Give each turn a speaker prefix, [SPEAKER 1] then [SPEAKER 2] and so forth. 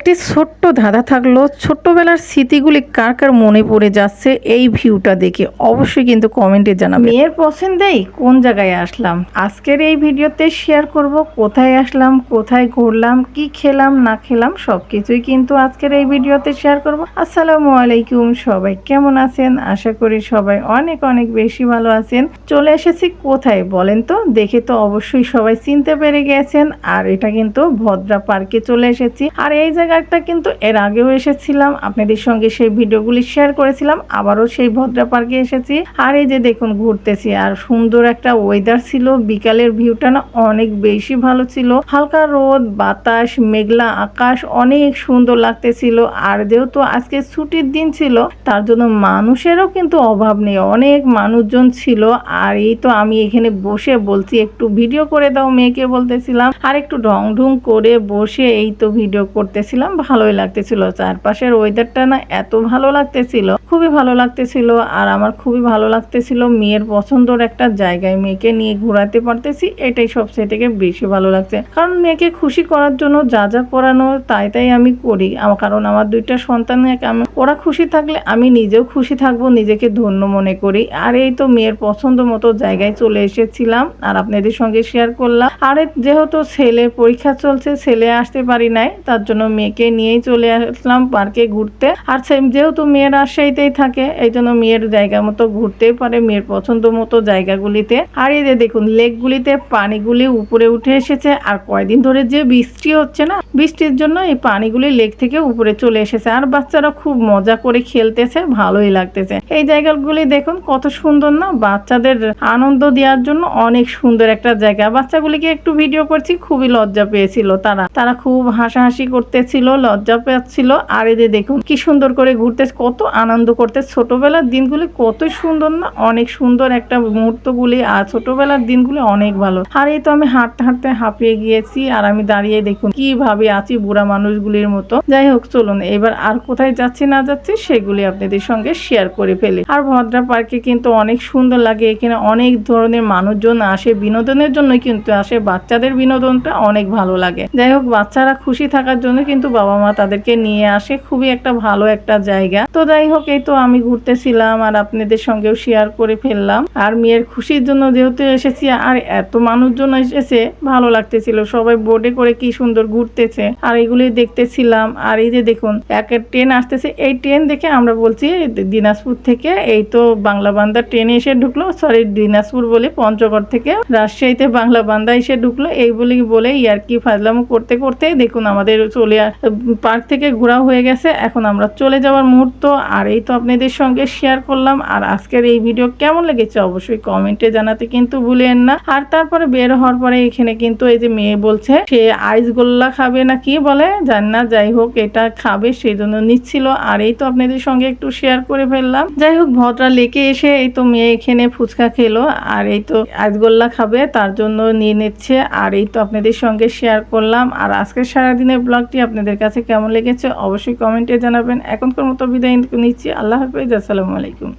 [SPEAKER 1] একটি ছোট্ট ধাঁধা থাকল। ছোট্টবেলার স্মৃতিগুলি কার কার মনে পড়ে যাচ্ছে এই ভিউটা দেখে অবশ্যই কিন্তু কমেন্টে জানাবেন মেয়ের পছন্দেই কোন জায়গায় আসলাম? আজকের এই ভিডিওতে শেয়ার করব কোথায় আসলাম, কোথায় ঘুরলাম, কি খেলাম, না খেলাম সব কিছুই কিন্তু আজকের এই ভিডিওতে শেয়ার করব। আসসালামু আলাইকুম সবাই, কেমন আছেন? আশা করি সবাই অনেক অনেক বেশি ভালো আছেন। চলে এসেছি কোথায় বলেন তো? দেখে তো অবশ্যই সবাই চিনতে পেরে গেছেন। আর এটা কিন্তু ভদ্রা পার্কে চলে এসেছি। আর এই জায়গাটা কিন্তু এর আগেও এসেছিলাম। আপনাদের সঙ্গে সেই ভিডিওগুলি শেয়ার করেছিলাম। আবারও সেই ভদ্রা পার্কে এসেছি। আর এই যে দেখুন, ঘুরতেছি। আর সুন্দর একটা ওয়েদার ছিল। বিকালের ভিউটা না অনেক বেশি ভালো ছিল। হালকা রোদ, বাতাস, মেঘলা আকাশ অনেক সুন্দর লাগতেছিল। আর যেহেতু আজকে ছুটির দিন ছিল, তার জন্য মানুষেরও কিন্তু অভাব নেই। অনেক মানুষজন ছিল। আর এই তো আমি এখানে বসে বলছি, একটু ভিডিও করে দাও মেয়েকে বলতেছিলাম। আর একটু ঢং ঢুং করে বসে এই তো ভিডিও করতেছিলাম। ভালোই লাগতেছিল। চারপাশের ওয়েদারটা না এত ভালো লাগতেছিল। খুবই ভালো লাগতেছিল আর আমার খুবই ভালো লাগতেছিল মেয়ের পছন্দর একটা জায়গায়। মেয়েকে নিয়ে ঘোরাতে পারতেছি, এটাই সবচেয়ে থেকে বেশি ভালো লাগছে। কারণ মেয়েকে খুশি করার জন্য যা যা করানো তাই তাই আমি করি। কারণ আমার দুইটা সন্তান ওরা খুশি থাকলে আমি নিজেও খুশি থাকব, নিজেকে ধন্য মনে করি। আর এই তো মেয়ের পছন্দ মতো জায়গায় চলে এসেছিলাম আর আপনাদের সঙ্গে শেয়ার করলাম। আর যেহেতু ছেলে পরীক্ষা চলছে, ছেলে আসতে পারি নাই, তার জন্য মেয়েকে নিয়েই চলে আসলাম পার্কে ঘুরতে। আর যেহেতু মেয়েরা মেয়ের রাজশাহীতেই থাকে এই জন্য মেয়ের জায়গা মতো ঘুরতেই পারে, মেয়ের পছন্দ মতো জায়গাগুলিতে। আর এই যে দেখুন, লেকগুলিতে পানিগুলি উপরে উঠে এসেছে, আর কয়দিন ধরে যে বৃষ্টি হচ্ছে না বৃষ্টির জন্য এই পানিগুলি লেক থেকে উপরে চলে এসেছে। আর বাচ্চারা খুব মজা করে খেলতেছে, ভালোই লাগতেছে। এই জায়গাগুলি দেখুন, কত সুন্দর না? বাচ্চাদের আনন্দ দেওয়ার জন্য অনেক সুন্দর একটা জায়গা। বাচ্চাগুলিকে একটু ভিডিও করছি, খুবই লজ্জা পেয়েছিল তারা। তারা খুব হাসাহাসি করতেছিল, লজ্জা পাচ্ছিল। আর যে দেখুন, কি সুন্দর করে ঘুরতে কত আনন্দ করতে ছোটবেলার দিনগুলি কত সুন্দর না? অনেক সুন্দর একটা মুহূর্তগুলি, আর ছোটবেলার দিনগুলি অনেক ভালো। আর এই তো আমি হাঁটতে হাঁটতে হাঁপিয়ে গিয়েছি, আর আমি দাঁড়িয়ে দেখুন, কীভাবে আছি বুড়া মানুষগুলির মতো। যাই হোক, চলুন, এবার আর কোথায় যাচ্ছি না যাচ্ছি সেগুলি আপনাদের সঙ্গে শেয়ার করে ফেলি। আর ভদ্রা পার্কে কিন্তু অনেক সুন্দর লাগে, এখানে অনেক ধরনের মানুষজন আসে, বিনোদনের জন্য কিন্তু আসে, বাচ্চাদের বিনোদনটা অনেক ভালো লাগে। যাই হোক, বাচ্চারা খুশি থাকার জন্য কিন্তু বাবা মা তাদেরকে নিয়ে আসে, খুবই একটা ভালো একটা জায়গা। তো যাই হোক, এই তো আমি ঘুরতেছিলাম আর আপনাদের সঙ্গেও শেয়ার করে ফেললাম। আর মেয়ের খুশির জন্য যেহেতু এসেছি, আর এত মানুষজন এসেছে, ভালো লাগতেছিল। সবাই বোর্ডে করে কি সুন্দর ঘুরতেছে আর এগুলি দেখতেছিলাম। আর এই যে দেখুন এক ট্রেন আসতেছে। এই ট্রেন দেখে আমরা বলছি, দিনাজপুর থেকে এই তো বাংলা বান্দা ট্রেনে এসে ঢুকলো। সরি দিনাজপুর বলে পঞ্চগড় থেকে রাজশাহীতে বাংলা বান্দা এসে ঢুকলো। এই বলে বলে ইয়ার কি ফাজলামো করতে করতে দেখুন আমাদের চলে পার্ক থেকে ঘোরা হয়ে গেছে। এখন আমরা চলে যাওয়ার মুহূর্ত। আর এই তো আপনাদের সঙ্গে শেয়ার করলাম। আর আজকের এই ভিডিও কেমন লেগেছে অবশ্যই কমেন্টে জানাতে কিন্তু ভুলেন না। আর তারপরে বের হওয়ার পরে এখানে কিন্তু এই যে মেয়ে বলছে, সে আইস গোল্লা খাবে না কি বলে? জান না, যাই হোক, এটা খাবে সেই জন্য নিচ্ছিল। আর এই তো আপনাদের সঙ্গে একটু শেয়ার করে ফেললাম। যাই হোক, ভদ্রা লেকে এসে এই তো মেয়ে এখানে ফুচকা খেলো। আর এই তো আইসগোল্লা খাবে, তার জন্য নিয়ে নিচ্ছে। আর এই তো আপনাদের সঙ্গে শেয়ার করলাম। আর আজকের সারাদিনের ব্লগটি আপনাদের কাছে কেমন লেগেছে, অবশ্যই কমেন্টে জানাবেন। এখনকার মতো বিদায় নিচ্ছি। আল্লাহ হাফিজ, আসসালামু আলাইকুম।